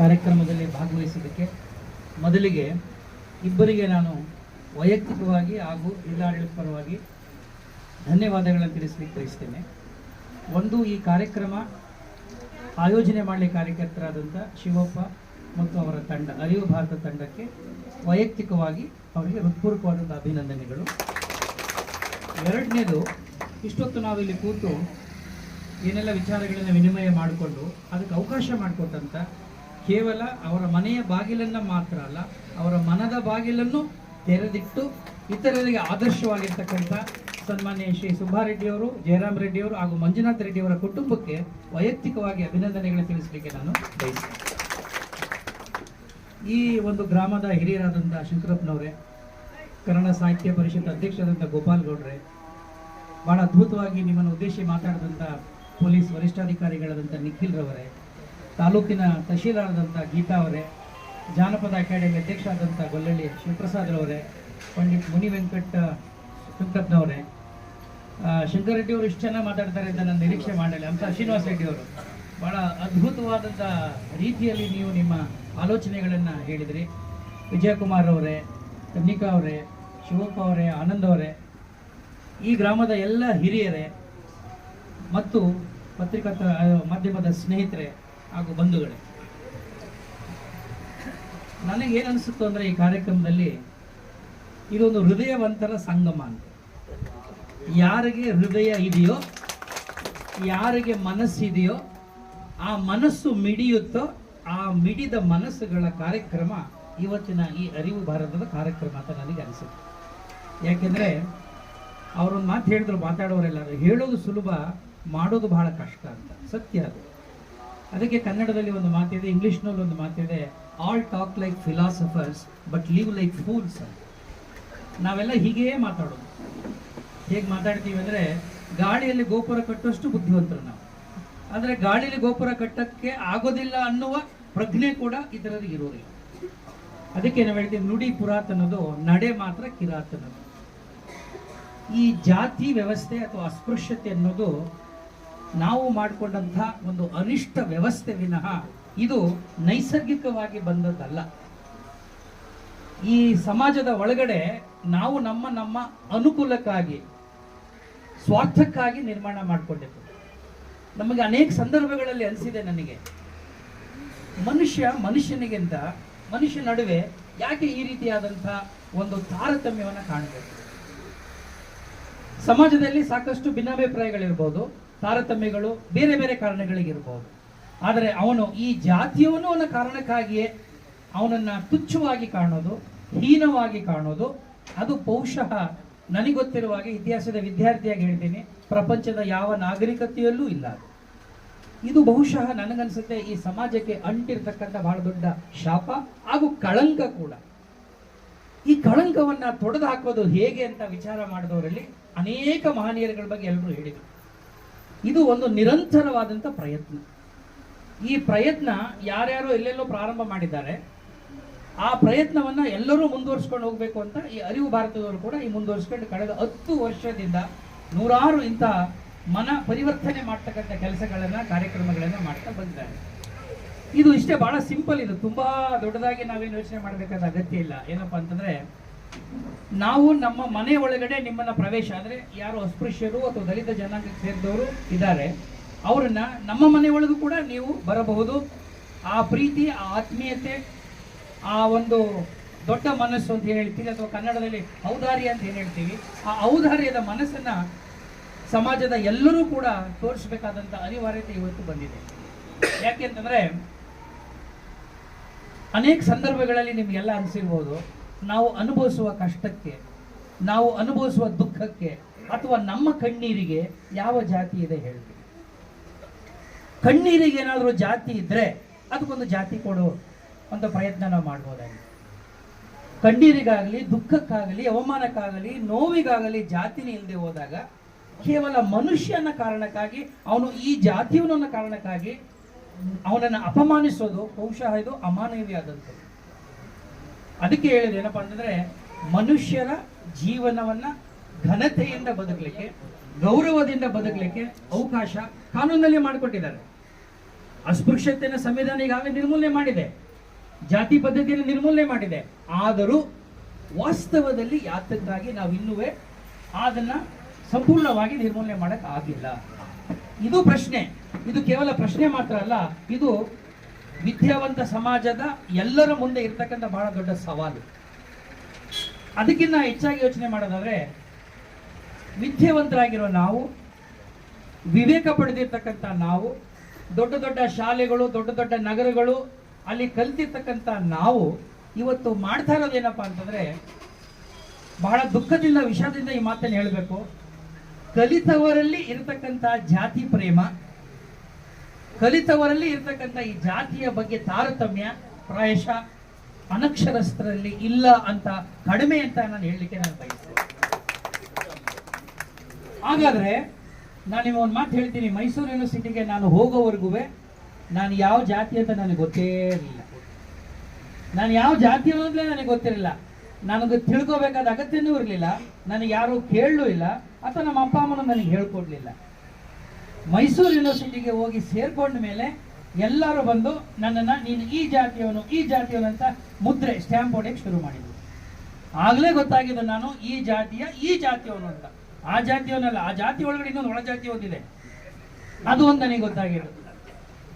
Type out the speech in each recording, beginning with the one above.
ಕಾರ್ಯಕ್ರಮದಲ್ಲಿ ಭಾಗವಹಿಸಿದ್ದಕ್ಕೆ ಮೊದಲಿಗೆ ಇಬ್ಬರಿಗೆ ನಾನು ವೈಯಕ್ತಿಕವಾಗಿ ಹಾಗೂ ಜಿಲ್ಲಾಡಳಿತ ಪರವಾಗಿ ಧನ್ಯವಾದಗಳನ್ನು ತಿಳಿಸಲಿಕ್ಕೆ ಬಯಸ್ತೇನೆ. ಒಂದು, ಈ ಕಾರ್ಯಕ್ರಮ ಆಯೋಜನೆ ಮಾಡಲಿ ಕಾರ್ಯಕರ್ತರಾದಂಥ ಶಿವಪ್ಪ ಮತ್ತು ಅವರ ತಂಡ, ಅರಿವು ಭಾರತ ತಂಡಕ್ಕೆ ವೈಯಕ್ತಿಕವಾಗಿ ಅವರಿಗೆ ಹೃತ್ಪೂರ್ವಕವಾದಂಥ ಅಭಿನಂದನೆಗಳು. ಎರಡನೇದು, ಇಷ್ಟೊತ್ತು ನಾವಿಲ್ಲಿ ಕೂತು ಏನೆಲ್ಲ ವಿಚಾರಗಳನ್ನು ವಿನಿಮಯ ಮಾಡಿಕೊಂಡು, ಅದಕ್ಕೆ ಅವಕಾಶ ಮಾಡಿಕೊಟ್ಟಂತ ಕೇವಲ ಅವರ ಮನೆಯ ಬಾಗಿಲನ್ನು ಮಾತ್ರ ಅಲ್ಲ, ಅವರ ಮನದ ಬಾಗಿಲನ್ನು ತೆರೆದಿಟ್ಟು ಇತರರಿಗೆ ಆದರ್ಶವಾಗಿರ್ತಕ್ಕಂಥ ಸನ್ಮಾನ್ಯ ಶ್ರೀ ಸುಬ್ಬಾರೆಡ್ಡಿಯವರು ಜಯರಾಮ್ ರೆಡ್ಡಿಯವರು ಹಾಗೂ ಮಂಜುನಾಥ್ ರೆಡ್ಡಿಯವರ ಕುಟುಂಬಕ್ಕೆ ವೈಯಕ್ತಿಕವಾಗಿ ಅಭಿನಂದನೆಗಳನ್ನು ತಿಳಿಸಲಿಕ್ಕೆ ನಾನು ಬಯಸ್ತೇನೆ. ಈ ಒಂದು ಗ್ರಾಮದ ಹಿರಿಯರಾದಂಥ ಶಂಕರಪ್ಪನವರೇ, ಕನ್ನಡ ಸಾಹಿತ್ಯ ಪರಿಷತ್ ಅಧ್ಯಕ್ಷರಾದಂಥ ಗೋಪಾಲ್ ಗೌಡ್ರೆ ಬಹಳ ಅದ್ಭುತವಾಗಿ ನಿಮ್ಮನ್ನು ಉದ್ದೇಶಿಸಿ ಮಾತಾಡಿದಂಥ ಪೊಲೀಸ್ ವರಿಷ್ಠಾಧಿಕಾರಿಗಳಾದಂಥ ನಿಖಿಲ್ ರವರೇ ತಾಲೂಕಿನ ತಹಶೀಲ್ದಾರದಂಥ ಗೀತಾ ಅವರೇ, ಜಾನಪದ ಅಕಾಡೆಮಿ ಅಧ್ಯಕ್ಷರಾದಂಥ ಗೊಲ್ಲಳ್ಳಿ ಶಿವಪ್ರಸಾದ್ರವರೇ ಪಂಡಿತ್ ಮುನಿ ವೆಂಕಟ ಸುಂಕತ್ನವರೇ ಶಂಕರ್ ರೆಡ್ಡಿ ಅವರು ಇಷ್ಟು ಚೆನ್ನಾಗಿ ಮಾತಾಡ್ತಾರೆ ಅಂತ ನಾನು ನಿರೀಕ್ಷೆ ಮಾಡಲಿಲ್ಲ. ಅಂತ ಶ್ರೀನಿವಾಸ ರೆಡ್ಡಿ ಅವರು. ಬಹಳ ಅದ್ಭುತವಾದಂಥ ರೀತಿಯಲ್ಲಿ ನೀವು ನಿಮ್ಮ ಆಲೋಚನೆಗಳನ್ನು ಹೇಳಿದಿರಿ. ವಿಜಯಕುಮಾರ್ ಅವರೇ ಕನ್ನಿಕಾ ಅವರೇ, ಶಿವಪ್ಪ ಅವರೇ, ಆನಂದ್ ಅವರೇ, ಈ ಗ್ರಾಮದ ಎಲ್ಲ ಹಿರಿಯರೇ ಮತ್ತು ಪತ್ರಿಕಾ ಮಾಧ್ಯಮದ ಸ್ನೇಹಿತರೆ ಹಾಗೂ ಬಂಧುಗಳೇ. ನನಗೆ ಅನಿಸುತ್ತೋ ಅಂದರೆ ಈ ಕಾರ್ಯಕ್ರಮದಲ್ಲಿ ಇದೊಂದು ಹೃದಯವಂತರ ಸಂಗಮ ಅಂತ. ಯಾರಿಗೆ ಹೃದಯ ಇದೆಯೋ, ಯಾರಿಗೆ ಮನಸ್ಸಿದೆಯೋ, ಆ ಮನಸ್ಸು ಮಿಡಿಯುತ್ತೋ, ಆ ಮಿಡಿದ ಮನಸ್ಸುಗಳ ಕಾರ್ಯಕ್ರಮ ಇವತ್ತಿನ ಈ ಅರಿವು ಭಾರತದ ಕಾರ್ಯಕ್ರಮ ಅಂತ ನನಗೆ ಅನಿಸುತ್ತೆ. ಯಾಕೆಂದರೆ ಅವರೊಂದು ಮಾತು ಹೇಳಿದ್ರು ಮಾತಾಡೋರೆಲ್ಲ ಹೇಳೋದು ಸುಲಭ, ಮಾಡೋದು ಬಹಳ ಕಷ್ಟ ಅಂತ. ಸತ್ಯ ಅದು. ಅದಕ್ಕೆ ಕನ್ನಡದಲ್ಲಿ ಒಂದು ಮಾತಿದೆ ಇಂಗ್ಲಿಷ್ನಲ್ಲಿ ಒಂದು ಮಾತಿದೆ all talk like philosophers but live like fools ನಾವೆಲ್ಲ ಹೀಗೇ ಮಾತಾಡೋದು. ಹೇಗೆ ಮಾತಾಡ್ತೀವಿ ಅಂದರೆ, ಗಾಳಿಯಲ್ಲಿ ಗೋಪುರ ಕಟ್ಟುವಷ್ಟು ಬುದ್ಧಿವಂತರು ನಾವು. ಆದರೆ ಗಾಳಿಯಲ್ಲಿ ಗೋಪುರ ಕಟ್ಟಕ್ಕೆ ಆಗೋದಿಲ್ಲ ಅನ್ನುವ ಪ್ರಜ್ಞೆ ಕೂಡ ಇದರಲ್ಲಿ ಇರೋದಿಲ್ಲ. ಅದಕ್ಕೆ ನಾವು ಹೇಳ್ತೀವಿ, ನುಡಿ ಪುರಾತನದು, ನಡೆ ಮಾತ್ರ ಕಿರಾತನದು. ಈ ಜಾತಿ ವ್ಯವಸ್ಥೆ ಅಥವಾ ಅಸ್ಪೃಶ್ಯತೆ ಅನ್ನೋದು ನಾವು ಮಾಡಿಕೊಂಡಂತಹ ಒಂದು ಅನಿಷ್ಟ ವ್ಯವಸ್ಥೆ ವಿನಃ ಇದು ನೈಸರ್ಗಿಕವಾಗಿ ಬಂದದ್ದಲ್ಲ. ಈ ಸಮಾಜದ ಒಳಗಡೆ ನಾವು ನಮ್ಮ ನಮ್ಮ ಅನುಕೂಲಕ್ಕಾಗಿ, ಸ್ವಾರ್ಥಕ್ಕಾಗಿ ನಿರ್ಮಾಣ ಮಾಡಿಕೊಂಡಿದ್ದು. ನಮಗೆ ಅನೇಕ ಸಂದರ್ಭಗಳಲ್ಲಿ ಅನಿಸಿದೆ ನನಗೆ. ಮನುಷ್ಯ ಮನುಷ್ಯನಿಗಿಂತ, ಮನುಷ್ಯ ನಡುವೆ ಯಾಕೆ ಈ ರೀತಿಯಾದಂಥ ಒಂದು ತಾರತಮ್ಯವನ್ನು ಕಾಣಬೇಕು? ಸಮಾಜದಲ್ಲಿ ಸಾಕಷ್ಟು ಭಿನ್ನಾಭಿಪ್ರಾಯಗಳಿರ್ಬೋದು. ತಾರತಮ್ಯಗಳು ಬೇರೆ ಬೇರೆ ಕಾರಣಗಳಿಗಿರ್ಬೋದು ಆದರೆ ಅವನು ಈ ಜಾತಿಯವನು ಅನ್ನೋ ಕಾರಣಕ್ಕಾಗಿಯೇ ಅವನನ್ನ ತುಚ್ಛವಾಗಿ ಕಾಣೋದು, ಹೀನವಾಗಿ ಕಾಣೋದು, ಅದು ಬಹುಶಃ ನನಗೊತ್ತಿರುವ ಹಾಗೆ ಇತಿಹಾಸದ ವಿದ್ಯಾರ್ಥಿಯಾಗಿ ಹೇಳ್ತೀನಿ. ಪ್ರಪಂಚದ ಯಾವ ನಾಗರಿಕತೆಯಲ್ಲೂ ಇಲ್ಲ. ಇದು ಬಹುಶಃ ನನಗನ್ಸುತ್ತೆ ಈ ಸಮಾಜಕ್ಕೆ ಅಂಟಿರ್ತಕ್ಕಂಥ ಬಹಳ ದೊಡ್ಡ ಶಾಪ ಹಾಗೂ ಕಳಂಕ ಕೂಡ. ಈ ಕಳಂಕವನ್ನ ತೊಡೆದು ಹಾಕೋದು ಹೇಗೆ ಅಂತ ವಿಚಾರ ಮಾಡಿದವರಲ್ಲಿ ಅನೇಕ ಮಹನೀಯರುಗಳ ಬಗ್ಗೆ ಎಲ್ಲರೂ ಹೇಳಿದರು. ಇದು ಒಂದು ನಿರಂತರವಾದಂಥ ಪ್ರಯತ್ನ. ಈ ಪ್ರಯತ್ನ ಯಾರ್ಯಾರು ಎಲ್ಲೆಲ್ಲೋ ಪ್ರಾರಂಭ ಮಾಡಿದ್ದಾರೆ. ಆ ಪ್ರಯತ್ನವನ್ನ ಎಲ್ಲರೂ ಮುಂದುವರಿಸ್ಕೊಂಡು ಹೋಗಬೇಕು ಅಂತ ಈ ಅರಿವು ಭಾರತದವರು ಕೂಡ ಈ ಮುಂದುವರಿಸ್ಕೊಂಡು ಕಳೆದ ಹತ್ತು ವರ್ಷದಿಂದ ನೂರಾರು ಇಂಥ ಮನ ಪರಿವರ್ತನೆ ಮಾಡ್ತಕ್ಕಂಥ ಕೆಲಸಗಳನ್ನು, ಕಾರ್ಯಕ್ರಮಗಳನ್ನು ಮಾಡ್ತಾ ಬಂದಿದ್ದಾರೆ. ಇದು ಇಷ್ಟೇ ಬಹಳ ಸಿಂಪಲ್, ಇದು ತುಂಬಾ ದೊಡ್ಡದಾಗಿ ನಾವೇನು ಯೋಚನೆ ಮಾಡಬೇಕಾದ ಅಗತ್ಯ ಇಲ್ಲ. ಏನಪ್ಪಾ ಅಂತಂದ್ರೆ ನಾವು ನಮ್ಮ ಮನೆ ಒಳಗಡೆ ನಿಮ್ಮನ್ನ ಪ್ರವೇಶ, ಅಂದ್ರೆ ಯಾರು ಅಸ್ಪೃಶ್ಯರು ಅಥವಾ ದಲಿತ ಜನಾಂಗಕ್ಕೆ ಸೇರಿದವರು ಇದ್ದಾರೆ, ಅವರನ್ನು ನಮ್ಮ ಮನೆ ಒಳಗೂ ಕೂಡ ನೀವು ಬರಬಹುದು. ಆ ಪ್ರೀತಿ, ಆ ಆತ್ಮೀಯತೆ, ಆ ಒಂದು ದೊಡ್ಡ ಮನಸ್ಸು ಅಂತ ಏನು ಹೇಳ್ತೀವಿ ಅಥವಾ ಕನ್ನಡದಲ್ಲಿ ಔದಾರ್ಯ ಅಂತ ಏನು ಹೇಳ್ತೀವಿ, ಆ ಔದಾರ್ಯದ ಮನಸ್ಸನ್ನು ಸಮಾಜದ ಎಲ್ಲರೂ ಕೂಡ ತೋರಿಸಬೇಕಾದಂಥ ಅನಿವಾರ್ಯತೆ ಇವತ್ತು ಬಂದಿದೆ. ಯಾಕೆ ಅಂತಂದ್ರೆ, ಅನೇಕ ಸಂದರ್ಭಗಳಲ್ಲಿ ನಿಮಗೆಲ್ಲ ಅನಿಸಿರ್ಬೋದು ನಾವು ಅನುಭವಿಸುವ ಕಷ್ಟಕ್ಕೆ, ನಾವು ಅನುಭವಿಸುವ ದುಃಖಕ್ಕೆ ಅಥವಾ ನಮ್ಮ ಕಣ್ಣೀರಿಗೆ ಯಾವ ಜಾತಿ ಇದೆ ಹೇಳಿ. ಕಣ್ಣೀರಿಗೆ ಏನಾದರೂ ಜಾತಿ ಇದ್ದರೆ ಅದಕ್ಕೊಂದು ಜಾತಿ ಕೊಡು, ಒಂದು ಪ್ರಯತ್ನ ನಾವು ಮಾಡ್ಬೋದಾಗಿ ಕಣ್ಣೀರಿಗಾಗಲಿ, ದುಃಖಕ್ಕಾಗಲಿ, ಅವಮಾನಕ್ಕಾಗಲಿ, ನೋವಿಗಾಗಲಿ ಜಾತಿನೇ ಇಲ್ಲದೆ ಹೋದಾಗ ಕೇವಲ ಮನುಷ್ಯನ ಕಾರಣಕ್ಕಾಗಿ, ಅವನು ಈ ಜಾತಿಯವನ ಕಾರಣಕ್ಕಾಗಿ ಅವನನ್ನು ಅಪಮಾನಿಸೋದು, ಬಹುಶಃ ಇದು ಅಮಾನವೀಯವಾದಂಥದ್ದು ಅದಕ್ಕೆ ಹೇಳಿದ ಏನಪ್ಪಾ ಅಂತಂದ್ರೆ, ಮನುಷ್ಯರ ಜೀವನವನ್ನ ಘನತೆಯಿಂದ ಬದುಕಲಿಕ್ಕೆ, ಗೌರವದಿಂದ ಬದುಕಲಿಕ್ಕೆ ಅವಕಾಶ ಕಾನೂನಲ್ಲಿ ಮಾಡಿಕೊಟ್ಟಿದ್ದಾರೆ. ಅಸ್ಪೃಶ್ಯತೆಯನ್ನು ಸಂವಿಧಾನ ಈಗಾಗಲೇ ನಿರ್ಮೂಲನೆ ಮಾಡಿದೆ. ಜಾತಿ ಪದ್ಧತಿಯನ್ನು ನಿರ್ಮೂಲನೆ ಮಾಡಿದೆ. ಆದರೂ ವಾಸ್ತವದಲ್ಲಿ ಯಾತಕ್ಕಾಗಿ ನಾವು ಇನ್ನುವೇ ಅದನ್ನ ಸಂಪೂರ್ಣವಾಗಿ ನಿರ್ಮೂಲನೆ ಮಾಡಕ್ ಆಗಿಲ್ಲ. ಇದು ಪ್ರಶ್ನೆ. ಇದು ಕೇವಲ ಪ್ರಶ್ನೆ ಮಾತ್ರ ಅಲ್ಲ, ಇದು ವಿದ್ಯಾವಂತ ಸಮಾಜದ ಎಲ್ಲರ ಮುಂದೆ ಇರ್ತಕ್ಕಂಥ ಬಹಳ ದೊಡ್ಡ ಸವಾಲು. ಅದಕ್ಕಿಂತ ಹೆಚ್ಚಾಗಿ ಯೋಚನೆ ಮಾಡೋದಾದ್ರೆ, ವಿದ್ಯಾವಂತರಾಗಿರೋ ನಾವು, ವಿವೇಕ ಪಡೆದಿರ್ತಕ್ಕಂಥ ನಾವು, ದೊಡ್ಡ ದೊಡ್ಡ ಶಾಲೆಗಳು, ದೊಡ್ಡ ದೊಡ್ಡ ನಗರಗಳು, ಅಲ್ಲಿ ಕಲ್ತಿರ್ತಕ್ಕಂಥ ನಾವು ಇವತ್ತು ಮಾಡ್ತಾ ಇರೋದೇನಪ್ಪ ಅಂತಂದ್ರೆ, ಬಹಳ ದುಃಖದಿಂದ, ವಿಷಾದದಿಂದ ಈ ಮಾತನ್ನು ಹೇಳಬೇಕು. ಕಲಿತವರಲ್ಲಿ ಇರತಕ್ಕಂಥ ಜಾತಿ ಪ್ರೇಮ ಕಲಿತವರಲ್ಲಿ ಇರತಕ್ಕಂಥ ಈ ಜಾತಿಯ ಬಗ್ಗೆ ತಾರತಮ್ಯ, ಪ್ರಾಯಶಃ, ಅನಕ್ಷರಸ್ಥರಲ್ಲಿ ಇಲ್ಲ ಅಂತ ಕಡಿಮೆ ಅಂತ ನಾನು ಹೇಳಲಿಕ್ಕೆ ನಾನು ಬಯಸ್ತೇನೆ ಹಾಗಾದ್ರೆ ನಾನು ನಿಮಗೆ ಒಂದು ಮಾತು ಹೇಳ್ತೀನಿ. ಮೈಸೂರು ಯೂನಿವರ್ಸಿಟಿಗೆ ನಾನು ಹೋಗೋವರೆಗೂ ನಾನು ಯಾವ ಜಾತಿ ಅಂತ ನನಗೆ ಗೊತ್ತೇ ಇರಲಿಲ್ಲ ನಾನು ಯಾವ ಜಾತಿ ಅನ್ನೋದ್ಲೇ ನನಗೆ ಗೊತ್ತಿರಲಿಲ್ಲ ನನಗೆ ತಿಳ್ಕೋಬೇಕಾದ ಅಗತ್ಯನೂ ಇರಲಿಲ್ಲ. ನನಗೆ ಯಾರು ಕೇಳಲೂ ಇಲ್ಲ. ಅಥವಾ ನಮ್ಮ ಅಪ್ಪ ಅಮ್ಮನೂ ನನಗೆ ಹೇಳ್ಕೊಡ್ಲಿಲ್ಲ. ಮೈಸೂರು ಯೂನಿವರ್ಸಿಟಿಗೆ ಹೋಗಿ ಸೇರ್ಕೊಂಡ ಮೇಲೆ ಎಲ್ಲರೂ ಬಂದು ನನ್ನನ್ನು ನೀನು ಈ ಜಾತಿಯವನು ಈ ಜಾತಿಯವನು ಅಂತ ಮುದ್ರೆ ಸ್ಟ್ಯಾಂಪ್ ಹೊಡೆಯಕ್ಕೆ ಶುರು ಮಾಡಿದ್ರು. ಆಗಲೇ ಗೊತ್ತಾಗಿದ್ದು ನಾನು ಈ ಜಾತಿಯ, ಈ ಜಾತಿಯವನು ಅಂತ. ಆ ಜಾತಿಯವನಲ್ಲ, ಆ ಜಾತಿ ಒಳಗಡೆ ಇನ್ನೊಂದು ಒಳ ಜಾತಿ ಒಂದಿದೆ. ಅದು ಒಂದು ನನಗೆ ಗೊತ್ತಾಗಿರೋದು.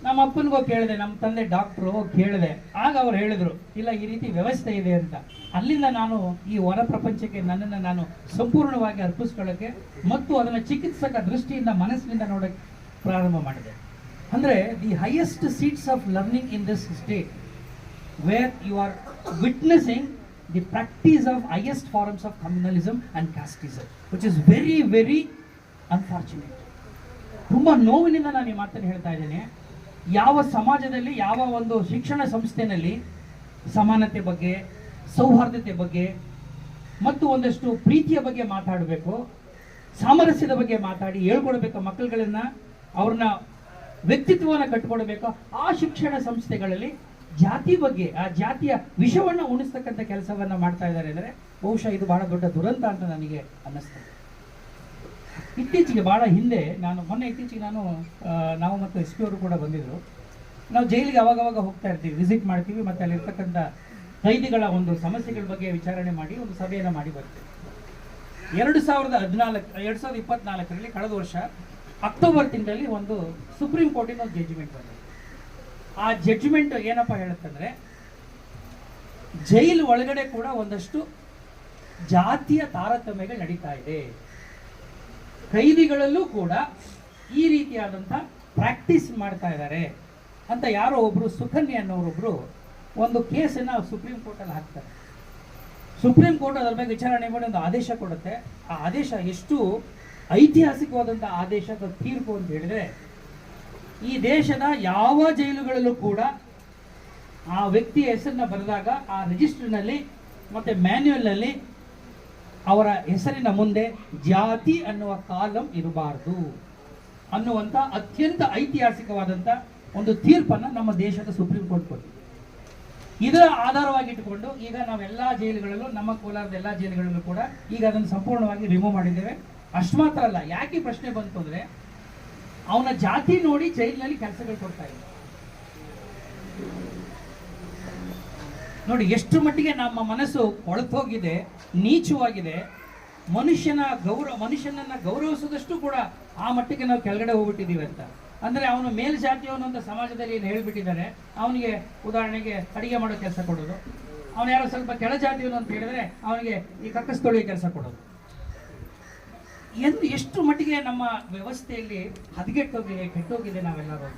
ನಮ್ಮ ಅಪ್ಪನಿಗೋ ಕೇಳಿದೆ, ನಮ್ಮ ತಂದೆ ಡಾಕ್ಟ್ರು ಕೇಳಿದೆ. ಆಗ ಅವ್ರು ಹೇಳಿದ್ರು, ಇಲ್ಲ, ಈ ರೀತಿ ವ್ಯವಸ್ಥೆ ಇದೆ ಅಂತ. ಅಲ್ಲಿಂದ ನಾನು ಈ ಹೊರ ಪ್ರಪಂಚಕ್ಕೆ ನನ್ನನ್ನು ನಾನು ಸಂಪೂರ್ಣವಾಗಿ ಅರ್ಪಿಸ್ಕೊಳ್ಳೋಕ್ಕೆ ಮತ್ತು ಅದನ್ನು ಚಿಕಿತ್ಸಕ ದೃಷ್ಟಿಯಿಂದ ಮನಸ್ಸಿನಿಂದ ನೋಡೋಕ್ಕೆ ಪ್ರಾರಂಭ ಮಾಡಿದೆ. ಅಂದರೆ the highest seats of learning in this state where you are witnessing the practice of highest forms of communalism and casteism which is very very unfortunate ತುಂಬ ನೋವಿನಿಂದ ನಾನು ಈ ಮಾತನ್ನು ಹೇಳ್ತಾ ಇದ್ದೇನೆ. ಯಾವ ಸಮಾಜದಲ್ಲಿ ಯಾವ ಒಂದು ಶಿಕ್ಷಣ ಸಂಸ್ಥೆನಲ್ಲಿ ಸಮಾನತೆ ಬಗ್ಗೆ, ಸೌಹಾರ್ದತೆ ಬಗ್ಗೆ ಮತ್ತು ಒಂದಷ್ಟು ಪ್ರೀತಿಯ ಬಗ್ಗೆ ಮಾತಾಡಬೇಕು, ಸಾಮರಸ್ಯದ ಬಗ್ಗೆ ಮಾತಾಡಿ, ಹೇಳ್ಕೊಡ್ಬೇಕು ಮಕ್ಕಳುಗಳನ್ನ, ಅವ್ರನ್ನ ವ್ಯಕ್ತಿತ್ವವನ್ನು ಕಟ್ಕೊಡ್ಬೇಕು. ಆ ಶಿಕ್ಷಣ ಸಂಸ್ಥೆಗಳಲ್ಲಿ ಜಾತಿ ಬಗ್ಗೆ, ಆ ಜಾತಿಯ ವಿಷವನ್ನು ಉಣಿಸ್ತಕ್ಕಂಥ ಕೆಲಸವನ್ನು ಮಾಡ್ತಾ ಇದ್ದಾರೆ ಅಂದರೆ ಬಹುಶಃ ಇದು ಬಹಳ ದೊಡ್ಡ ದುರಂತ ಅಂತ ನನಗೆ ಅನ್ನಿಸ್ತದೆ. ಇತ್ತೀಚೆಗೆ ಭಾಳ ಹಿಂದೆ ನಾನು, ಮೊನ್ನೆ ಇತ್ತೀಚೆಗೆ ನಾನು ನಾವು ಮತ್ತು ಎಸ್ ಪಿ ಅವರು ಕೂಡ ಬಂದಿದ್ದರು ನಾವು ಜೈಲಿಗೆ ಅವಾಗವಾಗ ಹೋಗ್ತಾ ಇರ್ತೀವಿ ವಿಸಿಟ್ ಮಾಡ್ತೀವಿ, ಮತ್ತು ಅಲ್ಲಿರ್ತಕ್ಕಂಥ ಕೈದಿಗಳ ಒಂದು ಸಮಸ್ಯೆಗಳ ಬಗ್ಗೆ ವಿಚಾರಣೆ ಮಾಡಿ, ಒಂದು ಸಭೆಯನ್ನು ಮಾಡಿ ಬರ್ತೀವಿ. ಎರಡು ಸಾವಿರದ ಹದಿನಾಲ್ಕು, ಎರಡು ಸಾವಿರದ ಇಪ್ಪತ್ನಾಲ್ಕರಲ್ಲಿ ಕಳೆದ ವರ್ಷ ಅಕ್ಟೋಬರ್ ತಿಂಗಳಲ್ಲಿ ಒಂದು ಸುಪ್ರೀಂ ಕೋರ್ಟಿನ ಒಂದು ಜಡ್ಜ್ಮೆಂಟ್ ಬಂದಿದೆ. ಆ ಜಡ್ಜ್ಮೆಂಟ್ ಏನಪ್ಪ ಹೇಳುತ್ತಂದ್ರೆ, ಜೈಲ್ ಒಳಗಡೆ ಕೂಡ ಒಂದಷ್ಟು ಜಾತಿಯ ತಾರತಮ್ಯಗಳು ನಡೀತಾ ಇದೆ. ಕೈದಿಗಳಲ್ಲೂ ಕೂಡ ಈ ರೀತಿಯಾದಂಥ ಪ್ರಾಕ್ಟೀಸ್ ಮಾಡ್ತಾ ಇದ್ದಾರೆ ಅಂತ ಯಾರೋ ಒಬ್ಬರು ಸುಖನ್ಯ ಅನ್ನೋರೊಬ್ಬರು ಒಂದು ಕೇಸನ್ನು ಸುಪ್ರೀಂ ಕೋರ್ಟಲ್ಲಿ ಹಾಕ್ತಾರೆ. ಸುಪ್ರೀಂ ಕೋರ್ಟ್ ಅದರ ಬಗ್ಗೆ ವಿಚಾರಣೆ ಮಾಡಿ ಒಂದು ಆದೇಶ ಕೊಡುತ್ತೆ. ಆ ಆದೇಶ ಎಷ್ಟು ಐತಿಹಾಸಿಕವಾದಂಥ ಆದೇಶ ತೀರ್ಪು ಅಂತ ಹೇಳಿದ್ರೆ ಈ ದೇಶದ ಯಾವ ಜೈಲುಗಳಲ್ಲೂ ಕೂಡ ಆ ವ್ಯಕ್ತಿಯ ಹೆಸರನ್ನ ಬರೆದಾಗ ಆ ರಿಜಿಸ್ಟರ್ನಲ್ಲಿ ಮತ್ತೆ ಮ್ಯಾನ್ಯುಯಲ್ನಲ್ಲಿ ಅವರ ಹೆಸರಿನ ಮುಂದೆ ಜಾತಿ ಅನ್ನುವ ಕಾಲಂ ಇರಬಾರದು ಅನ್ನುವಂಥ ಅತ್ಯಂತ ಐತಿಹಾಸಿಕವಾದಂಥ ಒಂದು ತೀರ್ಪನ್ನು ನಮ್ಮ ದೇಶದ ಸುಪ್ರೀಂ ಕೋರ್ಟ್ ಕೊಟ್ಟಿದೆ. ಇದರ ಆಧಾರವಾಗಿಟ್ಟುಕೊಂಡು ಈಗ ನಾವೆಲ್ಲ ಜೈಲುಗಳಲ್ಲೂ, ನಮ್ಮ ಕೋಲಾರದ ಎಲ್ಲ ಜೈಲುಗಳಲ್ಲೂ ಕೂಡ ಈಗ ಅದನ್ನು ಸಂಪೂರ್ಣವಾಗಿ ರಿಮೂವ್ ಮಾಡಿದ್ದೇವೆ. ಅಷ್ಟು ಮಾತ್ರ ಅಲ್ಲ, ಯಾಕೆ ಪ್ರಶ್ನೆ ಬಂತು ಅಂದ್ರೆ ಅವನ ಜಾತಿ ನೋಡಿ ಜೈಲಿನಲ್ಲಿ ಕೆಲಸಗಳು ಕೊಡ್ತಾ ಇದ್ದಾರೆ. ನೋಡಿ, ಎಷ್ಟು ಮಟ್ಟಿಗೆ ನಮ್ಮ ಮನಸ್ಸು ಕೊಳತೋಗಿದೆ, ನೀಚವಾಗಿದೆ, ಮನುಷ್ಯನ ಗೌರವ ಮನುಷ್ಯನನ್ನ ಗೌರವಿಸೋದಷ್ಟು ಕೂಡ ಆ ಮಟ್ಟಿಗೆ ನಾವು ಕೆಳಗಡೆ ಹೋಗ್ಬಿಟ್ಟಿದ್ದೀವಿ ಅಂತ. ಅಂದ್ರೆ ಅವನು ಮೇಲ್ಜಾತಿಯವನು ಅಂತ ಸಮಾಜದಲ್ಲಿ ಏನು ಹೇಳ್ಬಿಟ್ಟಿದ್ದಾರೆ, ಅವನಿಗೆ ಉದಾಹರಣೆಗೆ ಅಡಿಗೆ ಮಾಡೋ ಕೆಲಸ ಕೊಡೋದು. ಅವನು ಯಾರೋ ಸ್ವಲ್ಪ ಕೆಳ ಜಾತಿಯವನು ಅಂತ ಹೇಳಿದ್ರೆ ಅವನಿಗೆ ಈ ಕಕ್ಕಸ್ ತೊಳೆಯೋ ಕೆಲಸ ಕೊಡೋದು. ಎಂದು ಎಷ್ಟು ಮಟ್ಟಿಗೆ ನಮ್ಮ ವ್ಯವಸ್ಥೆಯಲ್ಲಿ ಹದಗೆಟ್ಟೋಗಿದೆ ಕೆಟ್ಟೋಗಿದೆ ನಾವೆಲ್ಲರೂ.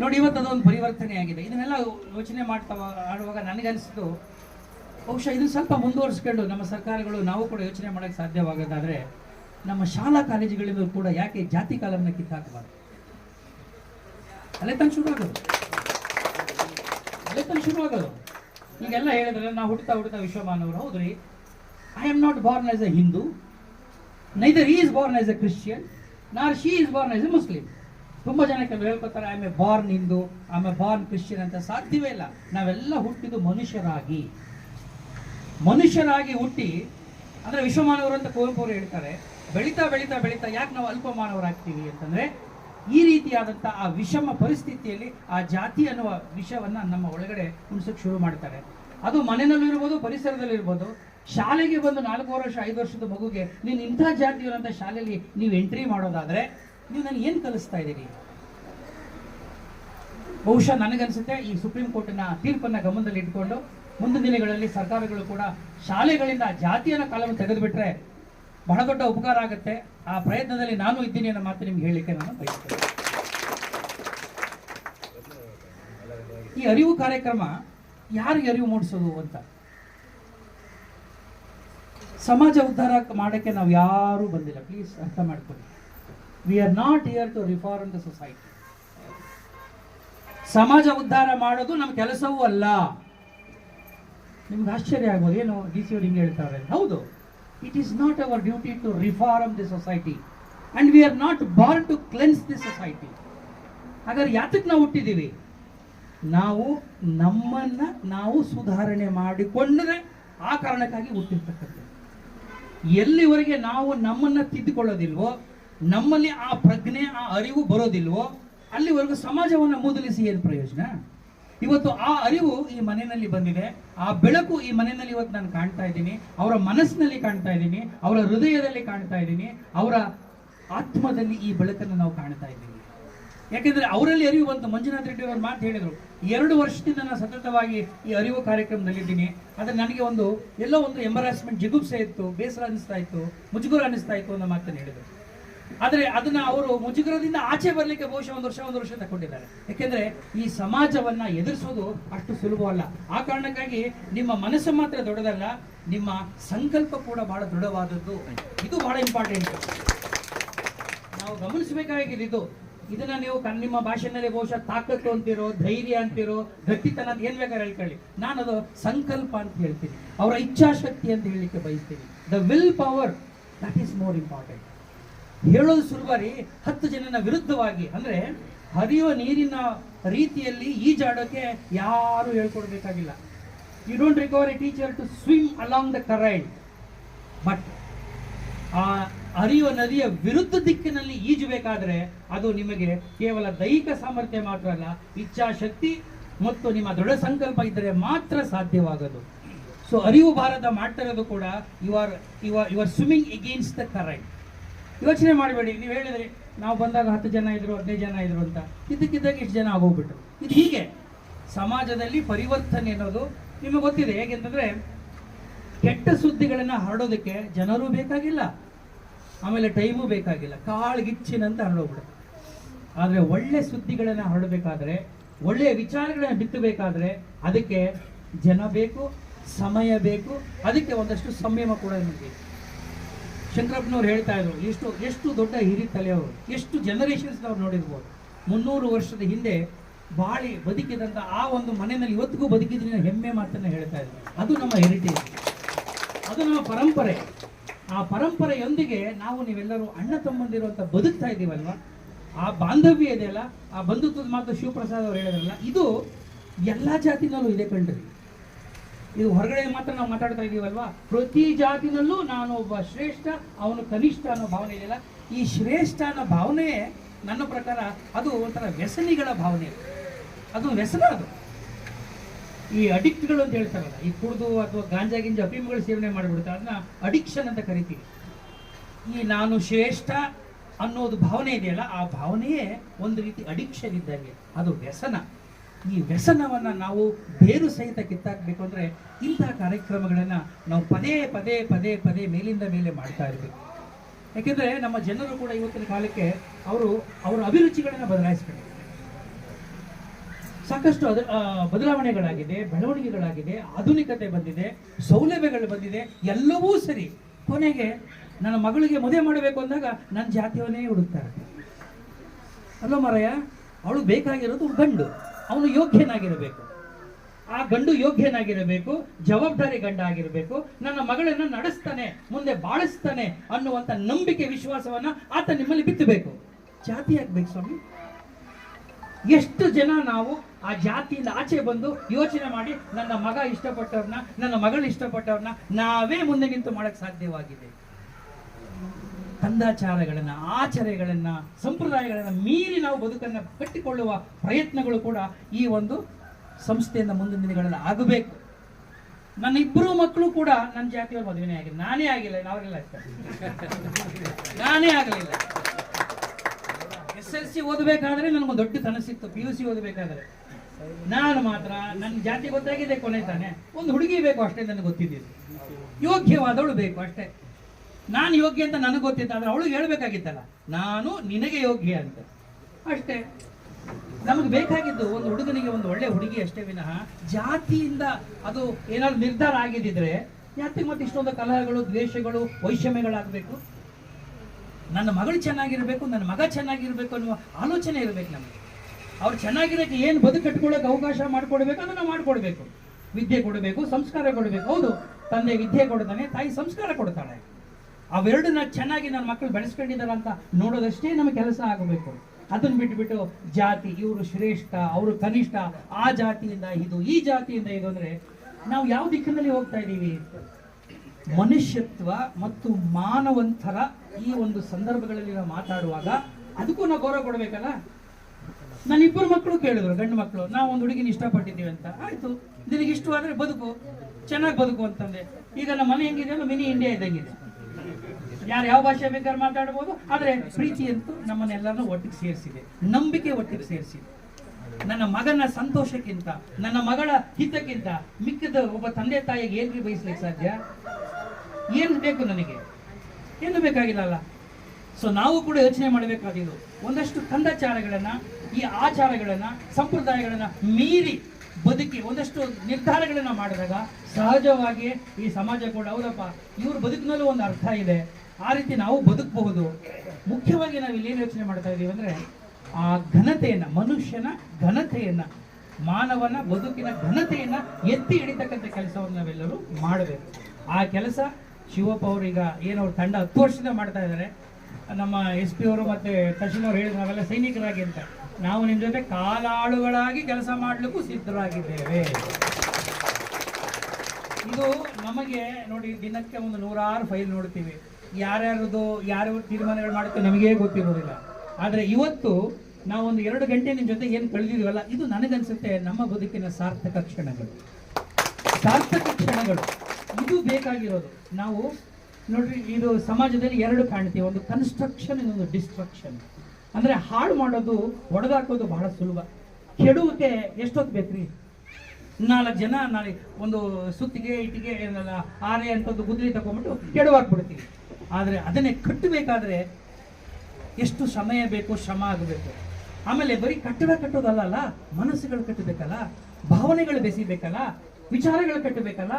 ನೋಡಿ, ಇವತ್ತು ಅದೊಂದು ಪರಿವರ್ತನೆ ಆಗಿದೆ. ಇದನ್ನೆಲ್ಲ ಯೋಚನೆ ಮಾಡ್ತಾ ಆಡುವಾಗ ನನಗನ್ಸಿದ್ದು ಬಹುಶಃ ಇದು ಸ್ವಲ್ಪ ಮುಂದುವರಿಸ್ಕೊಂಡು ನಮ್ಮ ಸರ್ಕಾರಗಳು ನಾವು ಕೂಡ ಯೋಚನೆ ಮಾಡೋಕ್ಕೆ ಸಾಧ್ಯವಾಗೋದಾದರೆ ನಮ್ಮ ಶಾಲಾ ಕಾಲೇಜುಗಳಿಂದ ಕೂಡ ಯಾಕೆ ಜಾತಿ ಕಾಲವನ್ನು ಕಿತ್ತಾಕಬಾರ್ದು? ಅಲ್ಲೇ ತನ್ನ ಶುರು ಆಗೋದು ಅಲ್ಲೇ ತಂದು ಶುರು ಆಗೋದು ಈಗೆಲ್ಲ ಹೇಳಿದ್ರೆ ನಾವು ಹುಡ್ತಾ ಹುಡ್ತಾ ವಿಶ್ವಮಾನವರು ಹೌದ್ರಿ I am not born as a Hindu neither is born as a Christian nor she is born as a Muslim ತುಂಬ ಜನ ಕೆಲವರು ಹೇಳ್ಕೊತಾರೆ I a born Hindu I a born Christian ಅಂತ ಸಾಧ್ಯವೇ ಇಲ್ಲ. ನಾವೆಲ್ಲ ಹುಟ್ಟಿದ್ದು ಮನುಷ್ಯರಾಗಿ. ಮನುಷ್ಯರಾಗಿ ಹುಟ್ಟಿ, ಅಂದ್ರೆ ವಿಶ್ವಮಾನವರು ಅಂತ ಕುವೆಂಪು ಅವರು ಹೇಳ್ತಾರೆ, ಬೆಳೀತಾ ಬೆಳೀತಾ ಬೆಳೀತಾ ಯಾಕೆ ನಾವು ಅಲ್ಪಮಾನವರಾಗ್ತೀವಿ ಅಂತಂದರೆ, ಈ ರೀತಿಯಾದಂಥ ಆ ವಿಷಮ ಪರಿಸ್ಥಿತಿಯಲ್ಲಿ ಆ ಜಾತಿ ಅನ್ನುವ ವಿಷವನ್ನ ನಮ್ಮ ಒಳಗಡೆ ಉಣಿಸೋಕೆ ಶುರು ಮಾಡ್ತಾರೆ. ಅದು ಮನೆಯಲ್ಲಿರ್ಬೋದು ಪರಿಸರದಲ್ಲಿರ್ಬೋದು ಶಾಲೆಗೆ ಬಂದು ನಾಲ್ಕು ವರ್ಷ, ಐದು ವರ್ಷದ ಮಗುಗೆ, ನೀನು ಇಂಥ ಜಾತಿಯವರಂಥ ಶಾಲೆಯಲ್ಲಿ ನೀವು ಎಂಟ್ರಿ ಮಾಡೋದಾದ್ರೆ ನೀವು ನನಗೆ ಏನು ಕಲಿಸ್ತಾ ಇದ್ದೀರಿ? ಬಹುಶಃ ನನಗನ್ಸುತ್ತೆ ಈ ಸುಪ್ರೀಂ ಕೋರ್ಟಿನ ತೀರ್ಪನ್ನ ಗಮನದಲ್ಲಿ ಇಟ್ಕೊಂಡು ಮುಂದಿನ ದಿನಗಳಲ್ಲಿ ಸರ್ಕಾರಗಳು ಕೂಡ ಶಾಲೆಗಳಿಂದ ಜಾತಿಯನ್ನ ಕಾಲವನ್ನು ತೆಗೆದುಬಿಟ್ರೆ ಬಹಳ ದೊಡ್ಡ ಉಪಕಾರ ಆಗುತ್ತೆ. ಆ ಪ್ರಯತ್ನದಲ್ಲಿ ನಾನು ಇದ್ದೀನಿ ಅನ್ನೋ ಮಾತು ನಿಮ್ಗೆ ಹೇಳಲಿಕ್ಕೆ ನಾನು ಬಯಸ್ತೇನೆ. ಈ ಅರಿವು ಕಾರ್ಯಕ್ರಮ ಯಾರಿಗೆ ಅರಿವು ಮೂಡಿಸೋದು ಅಂತ? ಸಮಾಜ ಉದ್ಧಾರ ಮಾಡಕ್ಕೆ ನಾವು ಯಾರೂ ಬಂದಿಲ್ಲ. ಪ್ಲೀಸ್ ಅರ್ಥ ಮಾಡ್ಕೊಳ್ಳಿ. We are not here to reform the society ಸಮಾಜ ಉದ್ಧಾರ ಮಾಡೋದು ನಮ್ಮ ಕೆಲಸವೂ ಅಲ್ಲ. ನಿಮ್ಗೆ ಆಶ್ಚರ್ಯ ಆಗ್ಬೋದು. ಏನು ಡಿ ಸಿ ಅವ್ರು ಹಿಂಗೆ ಹೇಳ್ತಾರೆ? ಹೌದು. It is not our duty to reform the society and we are not born to cleanse the society ಹಾಗಾದ್ರೆ ಯಾತಕ್ಕೆ ನಾವು ಹುಟ್ಟಿದ್ದೀವಿ ನಾವು ನಮ್ಮನ್ನ ನಾವು ಸುಧಾರಣೆ ಮಾಡಿಕೊಂಡ್ರೆ ಆ ಕಾರಣಕ್ಕಾಗಿ ಹುಟ್ಟಿರ್ತಕ್ಕಂಥದ್ದು. ಎಲ್ಲಿವರೆಗೆ ನಾವು ನಮ್ಮನ್ನ ತಿದ್ದುಕೊಳ್ಳೋದಿಲ್ವೋ ನಮ್ಮಲ್ಲಿ ಆ ಪ್ರಜ್ಞೆ, ಆ ಅರಿವು ಬರೋದಿಲ್ವೋ, ಅಲ್ಲಿವರೆಗೂ ಸಮಾಜವನ್ನು ಮೂದಲಿಸಿ ಏನು ಪ್ರಯೋಜನ? ಇವತ್ತು ಆ ಅರಿವು ಈ ಮನೆಯಲ್ಲಿ ಬಂದಿದೆ. ಆ ಬೆಳಕು ಈ ಮನೆಯಲ್ಲಿ ಇವತ್ತು ನಾನು ಕಾಣ್ತಾ ಇದ್ದೀನಿ. ಅವರ ಮನಸ್ಸಿನಲ್ಲಿ ಕಾಣ್ತಾ ಇದ್ದೀನಿ. ಅವರ ಹೃದಯದಲ್ಲಿ ಕಾಣ್ತಾ ಇದ್ದೀನಿ. ಅವರ ಆತ್ಮದಲ್ಲಿ ಈ ಬೆಳಕನ್ನು ನಾವು ಕಾಣ್ತಾ ಇದ್ದೀವಿ. ಯಾಕೆಂದ್ರೆ ಅವರಲ್ಲಿ ಅರಿವು ಬಂತು. ಮಂಜುನಾಥ್ ರೆಡ್ಡಿ ಅವರು ಮಾತು ಹೇಳಿದರು. ಎರಡು ವರ್ಷದಿಂದ ನಾನು ಸತತವಾಗಿ ಈ ಅರಿವು ಕಾರ್ಯಕ್ರಮದಲ್ಲಿದ್ದೀನಿ. ಆದರೆ ನನಗೆ ಒಂದು, ಎಲ್ಲೋ ಒಂದು ಎಂಬರಾಸ್ಮೆಂಟ್ ಜಿಗುಪ್ಸೆ ಇತ್ತು, ಬೇಸರ ಅನಿಸ್ತಾ ಇತ್ತು, ಮುಜುಗುರ ಅನಿಸ್ತಾ ಇತ್ತು ಅನ್ನೋ ಮಾತನ್ನು ಹೇಳಿದರು. ಆದರೆ ಅದನ್ನ ಅವರು ಮುಜುಗರದಿಂದ ಆಚೆ ಬರಲಿಕ್ಕೆ ಬಹುಶಃ ಒಂದು ವರ್ಷ ಒಂದು ವರ್ಷ ತಗೊಂಡಿದ್ದಾರೆ ಯಾಕೆಂದ್ರೆ ಈ ಸಮಾಜವನ್ನ ಎದುರಿಸೋದು ಅಷ್ಟು ಸುಲಭವಲ್ಲ. ಆ ಕಾರಣಕ್ಕಾಗಿ ನಿಮ್ಮ ಮನಸ್ಸು ಮಾತ್ರ ದೊಡ್ಡದಲ್ಲ, ನಿಮ್ಮ ಸಂಕಲ್ಪ ಕೂಡ ಬಹಳ ದೃಢವಾದದ್ದು. ಇದು ಬಹಳ ಇಂಪಾರ್ಟೆಂಟ್ ನಾವು ಗಮನಿಸಬೇಕಾಗಿದೆ ಇದು ಇದನ್ನ ನೀವು ನಿಮ್ಮ ಭಾಷೆನಲ್ಲಿ ಬಹುಶಃ ತಾಕತ್ತು ಅಂತಿರೋ, ಧೈರ್ಯ ಅಂತಿರೋ, ಗಟ್ಟಿತನ ಅಂತ ಏನ್ ಬೇಕಾದ್ರೆ ಹೇಳ್ಕೊಳ್ಳಿ. ನಾನು ಅದು ಸಂಕಲ್ಪ ಅಂತ ಹೇಳ್ತೀನಿ. ಅವರ ಇಚ್ಛಾಶಕ್ತಿ ಅಂತ ಹೇಳಲಿಕ್ಕೆ ಬಯಸ್ತೀನಿ. The will power that is more important ಹೇಳೋದು ಸುಲಭ ರೀ. ಹತ್ತು ಜನನ ವಿರುದ್ಧವಾಗಿ. ಅಂದ್ರೆ ಹರಿಯುವ ನೀರಿನ ರೀತಿಯಲ್ಲಿ ಈಜಾಡೋಕ್ಕೆ ಯಾರು ಹೇಳ್ಕೊಡ್ಬೇಕಾಗಿಲ್ಲ. You don't recover a teacher to swim along the current but ಆ, ಹರಿಯುವ ನದಿಯ ವಿರುದ್ಧ ದಿಕ್ಕಿನಲ್ಲಿ ಈಜಬೇಕಾದರೆ ಅದು ನಿಮಗೆ ಕೇವಲ ದೈಹಿಕ ಸಾಮರ್ಥ್ಯ ಮಾತ್ರ ಅಲ್ಲ, ಇಚ್ಛಾಶಕ್ತಿ ಮತ್ತು ನಿಮ್ಮ ದೃಢ ಸಂಕಲ್ಪ ಇದ್ದರೆ ಮಾತ್ರ ಸಾಧ್ಯವಾಗದು. ಸೊ ಅರಿವು ಭಾರತ ಮಾಡ್ತಿರೋದು ಕೂಡ you are you are you are swimming against the current ಯೋಚನೆ ಮಾಡಬೇಡಿ. ನೀವು ಹೇಳಿದ್ರಿ ನಾವು ಬಂದಾಗ ಹತ್ತು ಜನ ಇದ್ರು, ಹದಿನೈದು ಜನ ಇದ್ರು ಅಂತ. ಇದಕ್ಕಿದ್ದಾಗ ಇಷ್ಟು ಜನ ಆಗೋಗ್ಬಿಟ್ರು. ಇದು ಹೀಗೆ. ಸಮಾಜದಲ್ಲಿ ಪರಿವರ್ತನೆ ಅನ್ನೋದು ನಿಮಗೆ ಗೊತ್ತಿದೆ. ಹೇಗೆಂತಂದ್ರೆ ಕೆಟ್ಟ ಸುದ್ದಿಗಳನ್ನು ಹರಡೋದಕ್ಕೆ ಜನರು ಬೇಕಾಗಿಲ್ಲ. ಆಮೇಲೆ ಟೈಮು ಬೇಕಾಗಿಲ್ಲ. ಕಾಳುಗಿಚ್ಚಿನಂತ ಹರಡೋಗ್ಬಿಡುತ್ತೆ. ಆದರೆ ಒಳ್ಳೆ ಸುದ್ದಿಗಳನ್ನು ಹರಡಬೇಕಾದ್ರೆ ಒಳ್ಳೆಯ ವಿಚಾರಗಳನ್ನು ಬಿತ್ತಬೇಕಾದ್ರೆ ಅದಕ್ಕೆ ಜನ ಬೇಕು, ಸಮಯ ಬೇಕು. ಅದಕ್ಕೆ ಒಂದಷ್ಟು ಸಂಯಮ ಕೂಡ ನಮಗೆ. ಶಂಕರಪ್ಪನವ್ರು ಹೇಳ್ತಾ ಇದ್ರು ಎಷ್ಟು ಎಷ್ಟು ದೊಡ್ಡ ಹಿರಿ ತಲೆಯವರು ಎಷ್ಟು ಜನರೇಷನ್ಸ್ ನಾವು ನೋಡಿರ್ಬೋದು. ಮುನ್ನೂರು ವರ್ಷದ ಹಿಂದೆ ಬಾಳಿ ಬದುಕಿದಂಥ ಆ ಒಂದು ಮನೆಯಲ್ಲಿ ಇವತ್ತಿಗೂ ಬದುಕಿದ್ರೆ ಹೆಮ್ಮೆ ಮಾತನ್ನು ಹೇಳ್ತಾ ಇದ್ರು ಅದು ನಮ್ಮ ಹೆರಿಟೇಜ್ ಅದು ನಮ್ಮ ಪರಂಪರೆ. ಆ ಪರಂಪರೆಯೊಂದಿಗೆ ನಾವು ನೀವೆಲ್ಲರೂ ಅಣ್ಣ ತಮ್ಮಂದಿರು ಅಂತ ಬದುಕ್ತಾ ಇದ್ದೀವಲ್ವ? ಆ ಬಾಂಧವ್ಯ ಇದೆಯಲ್ಲ ಆ ಬಂಧುತ್ವದ ಮಾತು ಶಿವಪ್ರಸಾದ್ ಅವರು ಹೇಳಿದ್ರಲ್ಲ, ಇದು ಎಲ್ಲ ಜಾತಿನಲ್ಲೂ ಇದೆ ಕಣ್ರಿ. ಇದು ಹೊರಗಡೆ ಮಾತ್ರ ನಾವು ಮಾತಾಡ್ತಾ ಇದ್ದೀವಲ್ವಾ ಪ್ರತಿ ಜಾತಿನಲ್ಲೂ ನಾನು ಒಬ್ಬ ಶ್ರೇಷ್ಠ, ಅವನು ಕನಿಷ್ಠ ಅನ್ನೋ ಭಾವನೆ ಇದೆಯಲ್ಲ? ಈ ಶ್ರೇಷ್ಠ ಅನ್ನೋ ಭಾವನೆ ನನ್ನ ಪ್ರಕಾರ ಅದು ಒಂಥರ ವ್ಯಸನಿಗಳ ಭಾವನೆ. ಅದು ವ್ಯಸನ ಅದು. ಈ ಅಡಿಕ್ಟ್ಗಳು ಅಂತ ಹೇಳ್ತಾರಲ್ಲ, ಈ ಕುಡಿದು ಅಥವಾ ಗಾಂಜಾ ಗಿಂಜ ಅಫೀಮ್ಗಳು ಸೇವನೆ ಮಾಡಿಬಿಡ್ತಾರೆ ಅದನ್ನ ಅಡಿಕ್ಷನ್ ಅಂತ ಕರಿತೀವಿ. ಈ ನಾನು ಶ್ರೇಷ್ಠ ಅನ್ನೋದು ಭಾವನೆ ಇದೆಯಲ್ಲ, ಆ ಭಾವನೆಯೇ ಒಂದು ರೀತಿ ಅಡಿಕ್ಷನ್ ಇದ್ದಂಗೆ. ಅದು ವ್ಯಸನ. ಈ ವ್ಯಸನವನ್ನು ನಾವು ಬೇರು ಸಹಿತ ಕಿತ್ತಾಕಬೇಕು ಅಂದರೆ ಇಂಥ ಕಾರ್ಯಕ್ರಮಗಳನ್ನು ನಾವು ಪದೇ ಪದೇ ಪದೇ ಪದೇ ಮೇಲಿಂದ ಮೇಲೆ ಮಾಡ್ತಾ ಇರಬೇಕು. ಯಾಕೆಂದರೆ ನಮ್ಮ ಜನರು ಕೂಡ ಇವತ್ತಿನ ಕಾಲಕ್ಕೆ ಅವರು ಅವರ ಅಭಿರುಚಿಗಳನ್ನು ಬದಲಾಯಿಸ್ಬೇಕು. ಸಾಕಷ್ಟು ಅದ ಬದಲಾವಣೆಗಳಾಗಿದೆ, ಬೆಳವಣಿಗೆಗಳಾಗಿದೆ, ಆಧುನಿಕತೆ ಬಂದಿದೆ, ಸೌಲಭ್ಯಗಳು ಬಂದಿದೆ, ಎಲ್ಲವೂ ಸರಿ. ಕೊನೆಗೆ ನನ್ನ ಮಗಳಿಗೆ ಮದುವೆ ಮಾಡಬೇಕು ಅಂದಾಗ ನನ್ನ ಜಾತಿಯವನ್ನೇ ಹುಡುಕ್ತಾರೆ. ಅಲ್ಲ ಮರಯ್ಯ ಅವಳು ಬೇಕಾಗಿರೋದು ಗಂಡು ಅವನು ಯೋಗ್ಯನಾಗಿರಬೇಕು. ಆ ಗಂಡು ಯೋಗ್ಯನಾಗಿರಬೇಕು, ಜವಾಬ್ದಾರಿ ಗಂಡ ಆಗಿರಬೇಕು ನನ್ನ ಮಗಳನ್ನ ನಡೆಸ್ತಾನೆ, ಮುಂದೆ ಬಾಳಿಸ್ತಾನೆ ಅನ್ನುವಂತ ನಂಬಿಕೆ, ವಿಶ್ವಾಸವನ್ನ ಆತ ನಿಮ್ಮಲ್ಲಿ ಬಿತ್ತಬೇಕು. ಜಾತಿ ಆಗ್ಬೇಕು ಸ್ವಾಮಿ. ಎಷ್ಟು ಜನ ನಾವು ಆ ಜಾತಿಯಿಂದ ಆಚೆ ಬಂದು ಯೋಚನೆ ಮಾಡಿ, ನನ್ನ ಮಗ ಇಷ್ಟಪಟ್ಟವ್ರನ್ನ, ನನ್ನ ಮಗಳು ಇಷ್ಟಪಟ್ಟವ್ರನ್ನ ನಾವೇ ಮುಂದೆ ನಿಂತು ಮಾಡಕ್ ಸಾಧ್ಯವಾಗಿದೆ. ಕಂದಾಚಾರಗಳನ್ನ ಆಚರಣೆಗಳನ್ನ ಸಂಪ್ರದಾಯಗಳನ್ನ ಮೀರಿ ನಾವು ಬದುಕನ್ನ ಕಟ್ಟಿಕೊಳ್ಳುವ ಪ್ರಯತ್ನಗಳು ಕೂಡ ಈ ಒಂದು ಸಂಸ್ಥೆಯಿಂದ ಮುಂದಿನ ದಿನಗಳಲ್ಲಿ ಆಗಬೇಕು. ನನ್ನ ಇಬ್ಬರು ಮಕ್ಕಳು ಕೂಡ ನನ್ನ ಜಾತಿಯವರು ಮದುವೆನೇ ಆಗಿಲ್ಲ. ನಾನೇ ಆಗಿಲ್ಲ ಅವರೆಲ್ಲ ನಾನೇ ಆಗಲಿಲ್ಲ. ಎಸ್ ಎಲ್ ಸಿ ಓದಬೇಕಾದ್ರೆ ನನಗೊಂದು ದೊಡ್ಡ ಕನಸಿತ್ತು ಪಿ ಯು ಸಿ ಓದಬೇಕಾದ್ರೆ. ನಾನು ಮಾತ್ರ ನನ್ನ ಜಾತಿ ಗೊತ್ತಾಗಿದೆ ಕೊನೆ ತಾನೆ. ಒಂದು ಹುಡುಗಿ ಬೇಕು ಅಷ್ಟೇ ನನಗೆ ಗೊತ್ತಿದ್ದೀನಿ ಯೋಗ್ಯವಾದವಳು ಬೇಕು ಅಷ್ಟೇ. ನಾನು ಯೋಗ್ಯ ಅಂತ ನನಗೆ ಗೊತ್ತಿತ್ತು, ಆದರೆ ಅವಳು ಹೇಳ್ಬೇಕಾಗಿತ್ತಲ್ಲ, ನಾನು ನಿನಗೆ ಯೋಗ್ಯ ಅಂತ. ಅಷ್ಟೇ. ನಮಗೆ ಬೇಕಾಗಿದ್ದು ಒಂದು ಹುಡುಗನಿಗೆ ಒಂದು ಒಳ್ಳೆ ಹುಡುಗಿ ಅಷ್ಟೇ ವಿನಃ, ಜಾತಿಯಿಂದ ಅದು ಏನಾದ್ರು ನಿರ್ಧಾರ ಆಗಿದ್ದಿದ್ರೆ ಜಾತಿ ಮತ್ತೆ ಇಷ್ಟೊಂದು ಕಲಹಗಳು, ದ್ವೇಷಗಳು, ವೈಷಮ್ಯಗಳಾಗಬೇಕು. ನನ್ನ ಮಗಳು ಚೆನ್ನಾಗಿರ್ಬೇಕು, ನನ್ನ ಮಗ ಚೆನ್ನಾಗಿರ್ಬೇಕು ಅನ್ನುವ ಆಲೋಚನೆ ಇರಬೇಕು ನಮಗೆ. ಅವ್ರು ಚೆನ್ನಾಗಿರೋಕ್ಕೆ ಏನು ಬದುಕು ಕಟ್ಕೊಳ್ಳೋಕೆ ಅವಕಾಶ ಮಾಡಿಕೊಡ್ಬೇಕು, ಅದನ್ನು ಮಾಡಿಕೊಡ್ಬೇಕು. ವಿದ್ಯೆ ಕೊಡಬೇಕು, ಸಂಸ್ಕಾರ ಕೊಡಬೇಕು. ಹೌದು, ತಂದೆ ವಿದ್ಯೆ ಕೊಡ್ತಾನೆ, ತಾಯಿ ಸಂಸ್ಕಾರ ಕೊಡ್ತಾಳೆ. ಅವೆರಡನ್ನ ಚೆನ್ನಾಗಿ ನನ್ನ ಮಕ್ಕಳು ಬೆಳೆಸ್ಕೊಂಡಿದ್ದಾರೆ ಅಂತ ನೋಡೋದಷ್ಟೇ ನಮ್ಮ ಕೆಲಸ ಆಗಬೇಕು. ಅದನ್ನ ಬಿಟ್ಬಿಟ್ಟು ಜಾತಿ, ಇವರು ಶ್ರೇಷ್ಠ, ಅವರು ಕನಿಷ್ಠ, ಆ ಜಾತಿಯಿಂದ ಇದು ಈ ಜಾತಿಯಿಂದ ಇದು ಅಂದ್ರೆ ನಾವು ಯಾವ ದಿಕ್ಕಿನಲ್ಲಿ ಹೋಗ್ತಾ ಇದ್ದೀವಿ? ಮನುಷ್ಯತ್ವ ಮತ್ತು ಮಾನವಂತರ ಈ ಒಂದು ಸಂದರ್ಭಗಳಲ್ಲಿ ನಾವು ಮಾತಾಡುವಾಗ ಅದಕ್ಕೂ ನಾವು ಗೌರವ ಕೊಡಬೇಕಲ್ಲ? ನನ್ನ ಇಬ್ಬರು ಮಕ್ಕಳು ಕೇಳಿದ್ರು, ಗಂಡು ಮಕ್ಕಳು, ನಾವು ಒಂದು ಹುಡುಗಿನ ಇಷ್ಟಪಟ್ಟಿದ್ದೀವಿ ಅಂತ. ಆಯ್ತು, ನಿನಗೆ ಇಷ್ಟವಾದರೆ ಬದುಕು, ಚೆನ್ನಾಗಿ ಬದುಕು ಅಂತಂದೆ. ಈಗ ನಮ್ಮ ಮನೆ ಹೆಂಗಿದೆ? ಮಿನಿ ಇಂಡಿಯಾ ಇದ್ದಂಗಿದೆ. ಯಾರು ಯಾವ ಭಾಷೆ ಬೇಕಾದ್ರೆ ಮಾತಾಡ್ಬೋದು. ಆದ್ರೆ ಪ್ರೀತಿ ಅಂತೂ ನಮ್ಮನ್ನೆಲ್ಲರನ್ನೂ ಒಟ್ಟಿಗೆ ಸೇರಿಸಿದೆ. ನಂಬಿಕೆ ಒಟ್ಟಿಗೆ ಸೇರಿಸಿದೆ. ನನ್ನ ಮಗನ ಸಂತೋಷಕ್ಕಿಂತ, ನನ್ನ ಮಗಳ ಹಿತಕ್ಕಿಂತ ಮಿಕ್ಕಿದ ಒಬ್ಬ ತಂದೆ ತಾಯಿಗೆ ಏನ್ರಿ ಬಯಸ್ಲಿಕ್ಕೆ ಸಾಧ್ಯ? ಏನು ಬೇಕು ನನಗೆ? ಏನು ಬೇಕಾಗಿಲ್ಲಲ್ಲ ಸೊ ನಾವು ಕೂಡ ಯೋಚನೆ ಮಾಡಬೇಕಾಗಿದ್ದು ಒಂದಷ್ಟು ಕಂದಾಚಾರಗಳನ್ನ, ಈ ಆಚಾರಗಳನ್ನ, ಸಂಪ್ರದಾಯಗಳನ್ನ ಮೀರಿ ಬದುಕಿ ಒಂದಷ್ಟು ನಿರ್ಧಾರಗಳನ್ನ ಮಾಡಿದಾಗ ಸಹಜವಾಗಿ ಈ ಸಮಾಜ ಕೂಡ, ಹೌದಪ್ಪ, ಇವ್ರ ಬದುಕಿನಲ್ಲೂ ಒಂದು ಅರ್ಥ ಇದೆ. ಆ ರೀತಿ ನಾವು ಬದುಕಬಹುದು. ಮುಖ್ಯವಾಗಿ ನಾವು ಇಲ್ಲಿ ಏನು ಯೋಚನೆ ಮಾಡ್ತಾ ಇದ್ದೀವಿ ಅಂದ್ರೆ, ಆ ಘನತೆಯನ್ನ, ಮನುಷ್ಯನ ಘನತೆಯನ್ನು, ಮಾನವನ ಬದುಕಿನ ಘನತೆಯನ್ನು ಎತ್ತಿ ಹಿಡಿತಕ್ಕಂಥ ಕೆಲಸವನ್ನು ನಾವೆಲ್ಲರೂ ಮಾಡಬೇಕು. ಆ ಕೆಲಸ ಶಿವಪ್ಪ ಏನು ಅವ್ರ ತಂಡ ಹತ್ತು ವರ್ಷದಿಂದ ಮಾಡ್ತಾ ಇದ್ದಾರೆ. ನಮ್ಮ ಎಸ್ ಪಿ ಅವರು ಮತ್ತೆ ತಶಿನವ್ರು ಹೇಳಿದ್ರು, ನಾವೆಲ್ಲ ಸೈನಿಕರಾಗಿ ಅಂತ. ನಾವು ನಿಮ್ಮ ಜೊತೆ ಕಾಲಾಳುಗಳಾಗಿ ಕೆಲಸ ಮಾಡಲಿಕ್ಕೂ ಸಿದ್ಧರಾಗಿದ್ದೇವೆ. ಇದು ನಮಗೆ ನೋಡಿ ದಿನಕ್ಕೆ ಒಂದು ನೂರಾರು ಫೈಲ್ ನೋಡ್ತೀವಿ. ಯಾರ್ಯಾರದು ಯಾರು ತೀರ್ಮಾನಗಳು ಮಾಡುತ್ತೆ ನಮಗೇ ಗೊತ್ತಿರೋದಿಲ್ಲ. ಆದರೆ ಇವತ್ತು ನಾವೊಂದು ಎರಡು ಗಂಟೆ ನಿಮ್ಮ ಜೊತೆ ಏನು ಕಳೆದಿದ್ದೀವಲ್ಲ, ಇದು ನನಗನ್ಸುತ್ತೆ ನಮ್ಮ ಬದುಕಿನ ಸಾರ್ಥಕ ಕ್ಷಣಗಳು. ಸಾರ್ಥಕ ಕ್ಷಣಗಳು. ಇದು ಬೇಕಾಗಿರೋದು. ನಾವು ನೋಡ್ರಿ, ಇದು ಸಮಾಜದಲ್ಲಿ ಎರಡು ಕಾಣ್ತೀವಿ. ಒಂದು ಕನ್ಸ್ಟ್ರಕ್ಷನ್ ಇನ್ನೊಂದು ಡಿಸ್ಟ್ರಕ್ಷನ್ ಅಂದ್ರೆ ಹಾಳು ಮಾಡೋದು ಒಡೆದಾಕೋದು ಬಹಳ ಸುಲಭ. ಕೆಡುವಕ್ಕೆ ಎಷ್ಟೊತ್ತು ಬೇಕ್ರಿ? ನಾಲ್ಕು ಜನ ನಾಳೆ ಒಂದು ಸುತ್ತಿಗೆ, ಇಟ್ಟಿಗೆ, ಏನಲ್ಲ, ಆರೆ ಅಂತದ್ದು ಗುದ್ರಿ ತಗೊಂಡ್ಬಿಟ್ಟು ಕೆಡವಾಕ್ಬಿಡ್ತೀವಿ ಆದರೆ ಅದನ್ನೇ ಕಟ್ಟಬೇಕಾದ್ರೆ ಎಷ್ಟು ಸಮಯ ಬೇಕು, ಶ್ರಮ ಆಗಬೇಕು. ಆಮೇಲೆ ಬರೀ ಕಟ್ಟಡ ಕಟ್ಟೋದಲ್ಲ ಮನಸ್ಸುಗಳು ಕಟ್ಟಬೇಕಲ್ಲ, ಭಾವನೆಗಳು ಬೆಸಿಬೇಕಲ್ಲ, ವಿಚಾರಗಳು ಕಟ್ಟಬೇಕಲ್ಲ.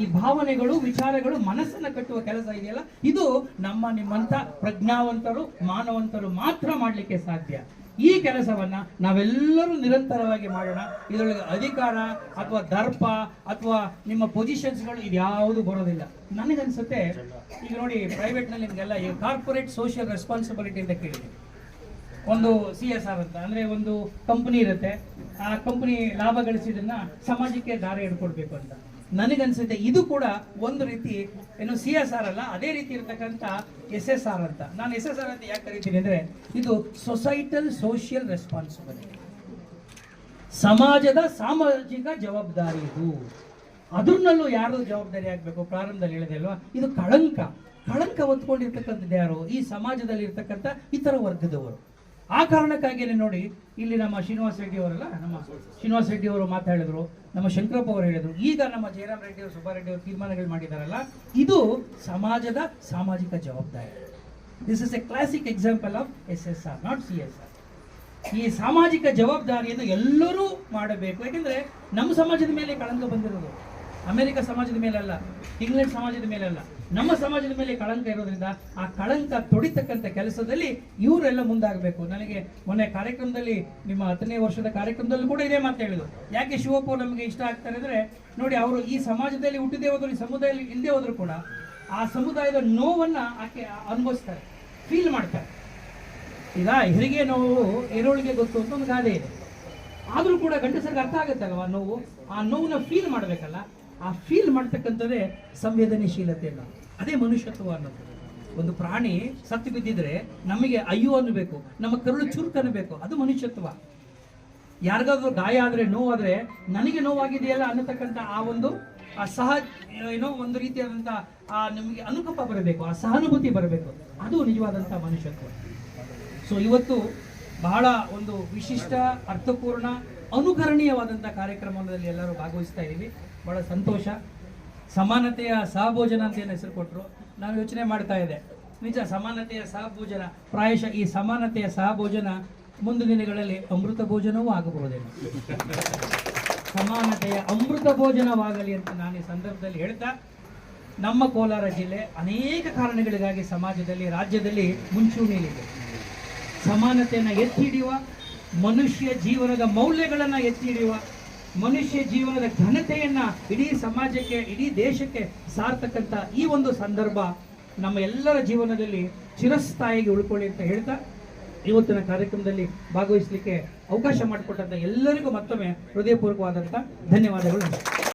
ಈ ಭಾವನೆಗಳು, ವಿಚಾರಗಳು ಮನಸ್ಸನ್ನು ಕಟ್ಟುವ ಕೆಲಸ ಇದೆಯಲ್ಲ, ಇದು ನಮ್ಮ ನಿಮ್ಮಂತ ಪ್ರಜ್ಞಾವಂತರು, ಮಾನವಂತರು ಮಾತ್ರ ಮಾಡಲಿಕ್ಕೆ ಸಾಧ್ಯ. ಈ ಕೆಲಸವನ್ನ ನಾವೆಲ್ಲರೂ ನಿರಂತರವಾಗಿ ಮಾಡೋಣ. ಇದರೊಳಗೆ ಅಧಿಕಾರ ಅಥವಾ ದರ್ಪ ಅಥವಾ ನಿಮ್ಮ ಪೊಸಿಷನ್ಸ್ಗಳು ಇದ್ಯಾವುದು ಬರೋದಿಲ್ಲ. ನನಗನ್ಸುತ್ತೆ, ಈಗ ನೋಡಿ ಪ್ರೈವೇಟ್ನಲ್ಲಿ ನಿಮಗೆಲ್ಲ ಕಾರ್ಪೊರೇಟ್ ಸೋಷಿಯಲ್ ರೆಸ್ಪಾನ್ಸಿಬಿಲಿಟಿ ಅಂತ ಕೇಳಿದೆ ಒಂದು ಸಿ ಎಸ್ ಆರ್ ಅಂತ, ಅಂದ್ರೆ ಒಂದು ಕಂಪನಿ ಇರುತ್ತೆ. ಆ ಕಂಪನಿ ಲಾಭ ಗಳಿಸಿದನ್ನ ಸಮಾಜಕ್ಕೆ ದಾರಿ ಹಿಡ್ಕೊಡ್ಬೇಕು ಅಂತ. ನನಗನ್ಸುತ್ತೆ, ಇದು ಕೂಡ ಒಂದು ರೀತಿ, ಏನು ಸಿ ಎಸ್ ಆರ್ ಅಲ್ಲ, ಅದೇ ರೀತಿ ಇರತಕ್ಕಂಥ ಎಸ್ ಎಸ್ ಆರ್ ಅಂತ. ನಾನು ಎಸ್ ಎಸ್ ಆರ್ ಅಂತ ಯಾಕೆ ಕರಿತೀನಿ ಅಂದ್ರೆ, ಇದು ಸೊಸೈಟಲ್ ಸೋಷಿಯಲ್ ರೆಸ್ಪಾನ್ಸಿಬಿಲಿಟಿ ಸಮಾಜದ ಸಾಮಾಜಿಕ ಜವಾಬ್ದಾರಿ ಇದು. ಅದ್ರನ್ನಲ್ಲೂ ಯಾರು ಜವಾಬ್ದಾರಿ ಆಗಬೇಕು? ಪ್ರಾರಂಭದಲ್ಲಿ ಹೇಳಿದೆ ಅಲ್ವಾ? ಇದು ಕಳಂಕ. ಕಳಂಕ ಹೊತ್ಕೊಂಡಿರ್ತಕ್ಕಂಥದ್ದು ಯಾರು? ಈ ಸಮಾಜದಲ್ಲಿ ಇರ್ತಕ್ಕಂಥ ಇತರ ವರ್ಗದವರು. ಆ ಕಾರಣಕ್ಕಾಗಿಯೇ ನೋಡಿ, ಇಲ್ಲಿ ನಮ್ಮ ಶ್ರೀನಿವಾಸ ರೆಡ್ಡಿ ಅವರಲ್ಲ, ನಮ್ಮ ಶ್ರೀನಿವಾಸ ರೆಡ್ಡಿ ಅವರು ಮಾತಾಡಿದ್ರು, ನಮ್ಮ ಶಂಕರಪ್ಪ ಅವರು ಹೇಳಿದರು. ಈಗ ನಮ್ಮ ಜಯರಾಮ್ ರೆಡ್ಡಿ ಅವರು ಸುಬ್ಬಾರೆಡ್ಡಿ ಅವರು ತೀರ್ಮಾನಗಳು ಮಾಡಿದಾರಲ್ಲ, ಇದು ಸಮಾಜದ ಸಾಮಾಜಿಕ ಜವಾಬ್ದಾರಿ. This is a classic example of S S R not C S R ಈ ಸಾಮಾಜಿಕ ಜವಾಬ್ದಾರಿಯನ್ನು ಎಲ್ಲರೂ ಮಾಡಬೇಕು. ಯಾಕೆಂದರೆ ನಮ್ಮ ಸಮಾಜದ ಮೇಲೆ ಕಳಂಕ ಬಂದಿರೋದು. ಅಮೆರಿಕ ಸಮಾಜದ ಮೇಲಲ್ಲ ಇಂಗ್ಲೆಂಡ್ ಸಮಾಜದ ಮೇಲಲ್ಲ ನಮ್ಮ ಸಮಾಜದ ಮೇಲೆ ಕಳಂಕ ಇರೋದ್ರಿಂದ ಆ ಕಳಂಕ ತೊಡಿತಕ್ಕಂಥ ಕೆಲಸದಲ್ಲಿ ಇವರೆಲ್ಲ ಮುಂದಾಗಬೇಕು. ನನಗೆ ಮೊನ್ನೆ ಕಾರ್ಯಕ್ರಮದಲ್ಲಿ, ನಿಮ್ಮ ಹತ್ತನೇ ವರ್ಷದ ಕಾರ್ಯಕ್ರಮದಲ್ಲೂ ಕೂಡ ಇದೇ ಮಾತು ಹೇಳಿದ್ರು. ಯಾಕೆ ಶಿವಪ್ಪ ನಮಗೆ ಇಷ್ಟ ಆಗ್ತಾರೆ ಅಂದರೆ, ನೋಡಿ ಅವರು ಈ ಸಮಾಜದಲ್ಲಿ ಹುಟ್ಟಿದೇ ಹೋದ್ರು, ಈ ಸಮುದಾಯದಲ್ಲಿ ಹಿಂದೆ ಹೋದ್ರು ಕೂಡ ಆ ಸಮುದಾಯದ ನೋವನ್ನ ಆಕೆ ಅನುಭವಿಸ್ತಾರೆ ಫೀಲ್ ಮಾಡ್ತಾರೆ. ಈಗ ಹೆರಿಗೆ ನೋವು ಎರೋಳಿಗೆ ಗೊತ್ತು ಅಂತ ಒಂದು ಗಾದೆ ಇದೆ. ಆದ್ರೂ ಕೂಡ ಗಂಡಸರಿಗೆ ಅರ್ಥ ಆಗುತ್ತಲ್ವಾ ನೋವು? ಆ ನೋವನ್ನ ಫೀಲ್ ಮಾಡಬೇಕಲ್ಲ. ಆ ಫೀಲ್ ಮಾಡ್ತಕ್ಕಂಥದ್ದೇ ಸಂವೇದನಶೀಲತೆ ಅಲ್ಲ ಅದೇ ಮನುಷ್ಯತ್ವ ಅನ್ನೋದು ಒಂದು ಪ್ರಾಣಿ ಸತ್ತು ಬಿದ್ದಿದ್ರೆ ನಮಗೆ ಅಯ್ಯೋ ಅನ್ನಬೇಕು, ನಮ್ಮ ಕರುಳು ಚುರುಕು ಅನ್ನಬೇಕು, ಅದು ಮನುಷ್ಯತ್ವ. ಯಾರಿಗಾದ್ರೂ ಗಾಯ ಆದ್ರೆ, ನೋವಾದರೆ ನನಗೆ ನೋವಾಗಿದೆಯಲ್ಲ ಅನ್ನತಕ್ಕಂಥ ಆ ಒಂದು, ಆ ಸಹ, ಏನೋ ಒಂದು ರೀತಿಯಾದಂಥ ಆ ನಮಗೆ ಅನುಕಂಪ ಬರಬೇಕು, ಆ ಸಹಾನುಭೂತಿ ಬರಬೇಕು. ಅದು ನಿಜವಾದಂಥ ಮನುಷ್ಯತ್ವ. ಸೊ ಇವತ್ತು ಬಹಳ ಒಂದು ವಿಶಿಷ್ಟ, ಅರ್ಥಪೂರ್ಣ, ಅನುಕರಣೀಯವಾದಂಥ ಕಾರ್ಯಕ್ರಮದಲ್ಲಿ ಎಲ್ಲರೂ ಭಾಗವಹಿಸ್ತಾ ಇದ್ದೀವಿ. ಬಹಳ ಸಂತೋಷ. ಸಮಾನತೆಯ ಸಹಭೋಜನ ಅಂತ ಏನು ಹೆಸರು ಕೊಟ್ಟರು ನಾವು ಯೋಚನೆ ಮಾಡ್ತಾ ಇದೆ ನಿಜ, ಸಮಾನತೆಯ ಸಹಭೋಜನ ಪ್ರಾಯಶಃ ಈ ಸಮಾನತೆಯ ಸಹಭೋಜನ ಮುಂದಿನ ದಿನಗಳಲ್ಲಿ ಅಮೃತ ಭೋಜನವೂ ಆಗಬಹುದೇನು. ಸಮಾನತೆಯ ಅಮೃತ ಭೋಜನವಾಗಲಿ ಅಂತ ನಾನು ಈ ಸಂದರ್ಭದಲ್ಲಿ ಹೇಳ್ತಾ, ನಮ್ಮ ಕೋಲಾರ ಜಿಲ್ಲೆ ಅನೇಕ ಕಾರಣಗಳಿಗಾಗಿ ಸಮಾಜದಲ್ಲಿ, ರಾಜ್ಯದಲ್ಲಿ ಮುಂಚೂಣಿಯಲ್ಲಿದೆ ಸಮಾನತೆಯನ್ನು ಎತ್ತಿ ಹಿಡಿಯುವ, ಮನುಷ್ಯ ಜೀವನದ ಮೌಲ್ಯಗಳನ್ನು ಎತ್ತಿ ಹಿಡಿಯುವ ಮನುಷ್ಯ ಜೀವನದ ಘನತೆಯನ್ನ ಇಡೀ ಸಮಾಜಕ್ಕೆ, ಇಡೀ ದೇಶಕ್ಕೆ ಸಾರ್ತಕ್ಕಂಥ ಈ ಒಂದು ಸಂದರ್ಭ ನಮ್ಮ ಎಲ್ಲರ ಜೀವನದಲ್ಲಿ ಚಿರಸ್ಥಾಯಿಗೆ ಉಳ್ಕೊಳ್ಳಿ ಅಂತ ಹೇಳ್ತಾ ಇವತ್ತಿನ ಕಾರ್ಯಕ್ರಮದಲ್ಲಿ ಭಾಗವಹಿಸಲಿಕ್ಕೆ ಅವಕಾಶ ಮಾಡಿಕೊಟ್ಟಂತ ಎಲ್ಲರಿಗೂ ಮತ್ತೊಮ್ಮೆ ಹೃದಯಪೂರ್ವಕವಾದಂಥ ಧನ್ಯವಾದಗಳು.